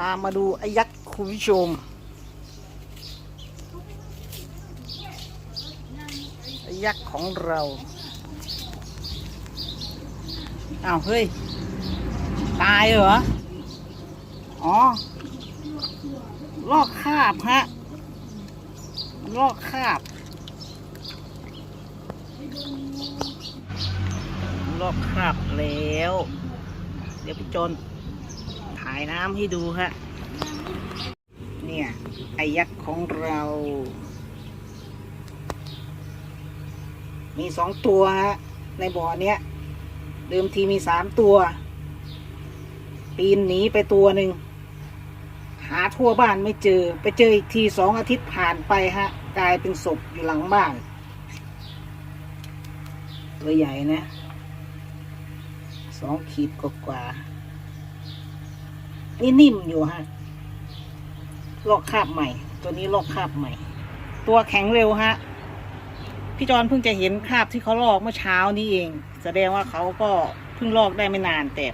ามาดูไอ้ยักษ์คุณผู้ชมไอ้ยักษ์ของเราอ้าวเฮ้ย ตายเหรอ อ๋อ ลอกคาบฮะ ลอกคาบ ลอกคาบแล้ว เดี๋ยวพี่จน ถ่ายน้ำให้ดูฮะ เนี่ย ไอยักษ์ของเรา มีสองตัวฮะ ในบ่อเนี้ย เดิมทีมีสามตัว ปีนหนีไปตัวหนึ่ง หาทั่วบ้านไม่เจอ ไปเจออีกทีสองอาทิตย์ผ่านไปฮะ กลายเป็นศพอยู่หลังบ้าน ตัวใหญ่นะสองขีดกว่า นี่นิ่มอยู่ฮะ ลอกคราบใหม่ ตัวนี้ลอกคราบใหม่ ตัวแข็งเร็วฮะ พี่จอนเพิ่งจะเห็นคราบที่เขาลอกเมื่อเช้านี้เอง แสดงว่าเขาก็เพิ่งลอกได้ไม่นานแต่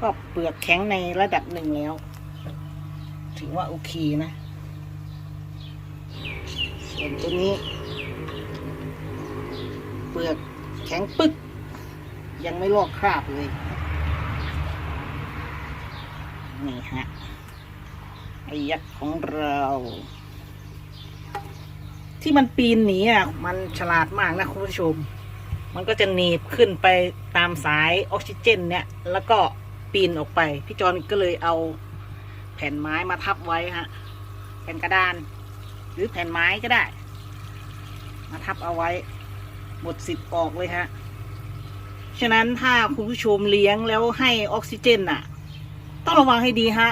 ก็เปลือกแข็งในระดับหนึ่งแล้ว ถือว่าโอเคนะ ส่วนตัวนี้ เปลือกแข็งปึ๊ก ยังไม่ลอกคราบเลย นี่ฮะไอ้ยักษ์ของเรา ที่มันปีนหนีอะมันฉลาดมากนะคุณผู้ชม มันก็จะหนีบขึ้นไปตามสายออกซิเจน เนี่ย แล้วก็ปีนออกไป พี่จอนก็เลยเอาแผ่นไม้มาทับไว้ฮะแผ่นกระดาน หรือแผ่นไม้ก็ได้ มาทับเอาไว้หมดสิทธิ์ออกเลยฮะฉะนั้นถ้าคุณผู้ชมเลี้ยงแล้วให้ออกซิเจนน่ะ ต้องระวังให้ดีฮะ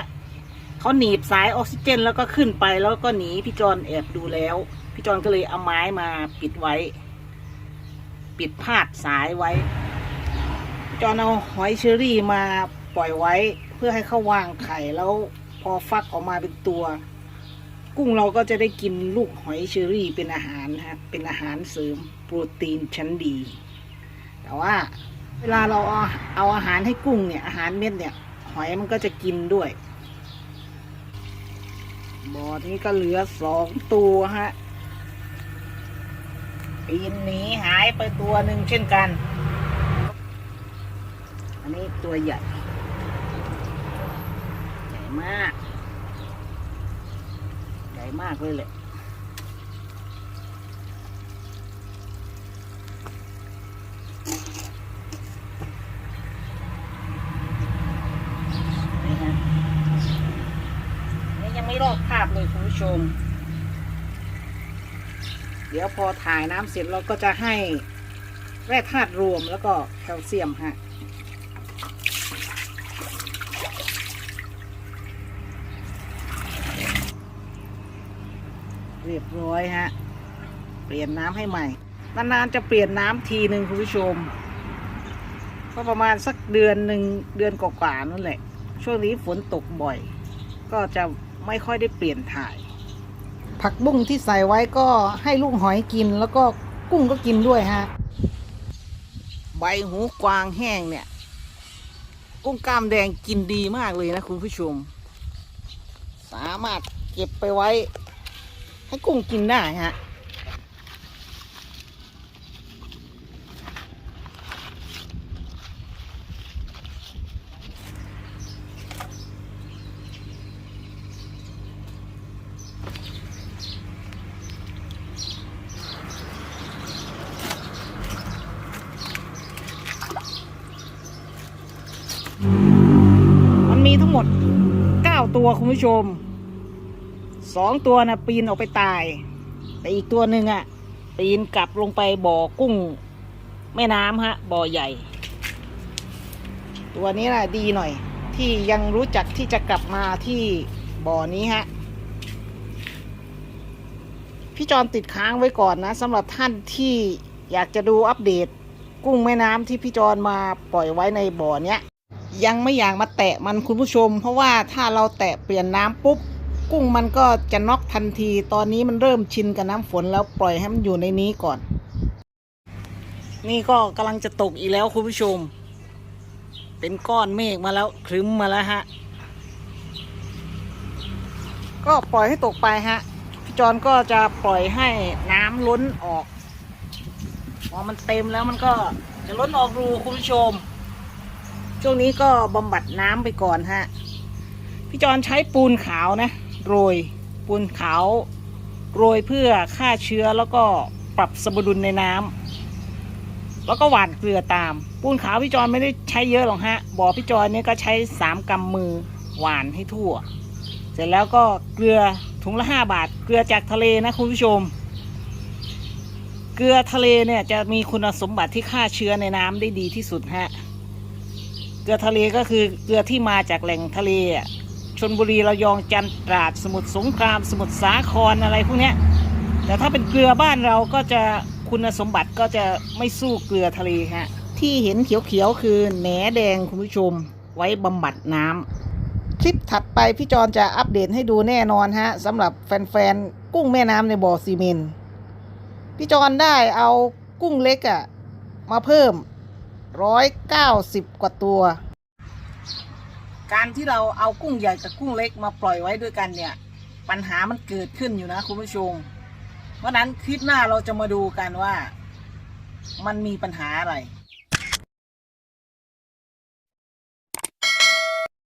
เขาหนีบสายออกซิเจน แล้วก็ขึ้นไปแล้วก็หนีพี่จอนแอบดูแล้ว พี่จอนก็เลยเอาไม้มาปิดไว้ ปิดพาดสายไว้ จอนเอาหอยเชอรี่มาปล่อยไว้ เพื่อให้เขาวางไข่แล้วพอฟักออกมาเป็นตัว กุ้งเราก็จะได้กินลูกหอยเชอรี่เป็นอาหารฮะเป็นอาหารเสริมโปรตีนชั้นดี แต่ว่าเวลาเราเอาเอาอาหารให้กุ้งเนี่ยอาหารเม็ดเนี่ย หอยมันก็จะกินด้วย บ่อนี้ก็เหลือสองตัวฮะปีนหนีหายไปตัวหนึ่งเช่นกัน อันนี้ตัวใหญ่ ใหญ่มาก ใหญ่มากเลยแหละ นี่ฮะ ไม่ลอกคาบเลยคุณผู้ชม เดี๋ยวพอถ่ายน้ำเสร็จเราก็จะให้แร่ธาตุรวมแล้วก็แคลเซียมฮะเรียบร้อยฮะ เปลี่ยนน้ำให้ใหม่ นานๆจะเปลี่ยนน้ำทีหนึ่งคุณผู้ชม ก็ประมาณสักเดือนหนึ่งเดือนกว่าๆนั่นแหละ ช่วงนี้ฝนตกบ่อย ก็จะ ไม่ค่อยได้เปลี่ยนถ่าย ผักบุ้งที่ใส่ไว้ก็ให้ลูกหอยกิน แล้วก็กุ้งก็กินด้วยฮะ ใบหูกวางแห้งเนี่ย กุ้งกล้ามแดงกินดีมากเลยนะคุณผู้ชม สามารถเก็บไปไว้ ให้กุ้งกินได้ฮะ 9 ตัวคุณผู้ชมสองตัวนะปีนออกไปตาย แต่อีกตัวหนึ่งอะ่ะ ปีนกลับลงไปบ่อกุ้ง แม่น้ำฮะ บ่อใหญ่ ตัวนี้แหละดีหน่อย ที่ยังรู้จักที่จะกลับมาที่บ่อนี้ฮะพี่จอนติดค้างไว้ก่อนนะสำหรับท่านที่อยากจะดูอัปเดตกุ้งแม่น้ำที่พี่จอนมาปล่อยไว้ในบ่อเนี้ย ยังไม่อยากมาแตะมันคุณผู้ชม เพราะว่าถ้าเราแตะเปลี่ยนน้ำปุ๊บกุ้งมันก็จะน็อกทันที ตอนนี้มันเริ่มชินกับน้ำฝนแล้วปล่อยให้มันอยู่ในนี้ก่อน นี่ก็กำลังจะตกอีกแล้วคุณผู้ชม เป็นก้อนเมฆมาแล้วครึ้มมาแล้วฮะ ก็ปล่อยให้ตกไปฮะพี่จอนก็จะปล่อยให้น้ำล้นออกพอมันเต็มแล้วมันก็จะล้นออกรูคุณผู้ชม ช่วงนี้ก็บำบัดน้ำไปก่อนฮะ พี่จอนใช้ปูนขาวนะโรยปูนขาวโรยเพื่อฆ่าเชื้อแล้วก็ปรับสมดุลในน้ำแล้วก็หว่านเกลือตาม ปูนขาวพี่จอนไม่ได้ใช้เยอะหรอกฮะบ่อพี่จอนเนี่ยก็ใช้สามกำมือหว่านให้ทั่ว เสร็จแล้วก็เกลือถุงละห้าบาท เกลือจากทะเลนะคุณผู้ชมเกลือทะเลเนี่ยจะมีคุณสมบัติที่ฆ่าเชื้อในน้ำได้ดีที่สุดฮะ เกลือทะเลก็คือเกลือที่มาจากแหล่งทะเลอะชนบุรีระยองจันตราดสมุทรสงคราม สมุทรสาครอะไรพวกเนี้ยแต่ถ้าเป็นเกลือบ้านเราก็จะคุณสมบัติก็จะไม่สู้เกลือทะเลฮะที่เห็นเขียวๆคือแหนแดงคุณผู้ชมไว้บำบัดน้ำคลิปถัดไปพี่จอนจะอัปเดตให้ดูแน่นอนฮะสำหรับแฟนๆกุ้งแม่น้ำในบ่อซีเมนพี่จอนได้เอากุ้งเล็กอะ่ะมาเพิ่ม ร้อยเก้าสิบกว่าตัว การที่เราเอากุ้งใหญ่กับกุ้งเล็กมาปล่อยไว้ด้วยกันเนี่ย ปัญหามันเกิดขึ้นอยู่นะคุณผู้ชม เพราะฉะนั้นคลิปหน้าเราจะมาดูกันว่า มันมีปัญหาอะไร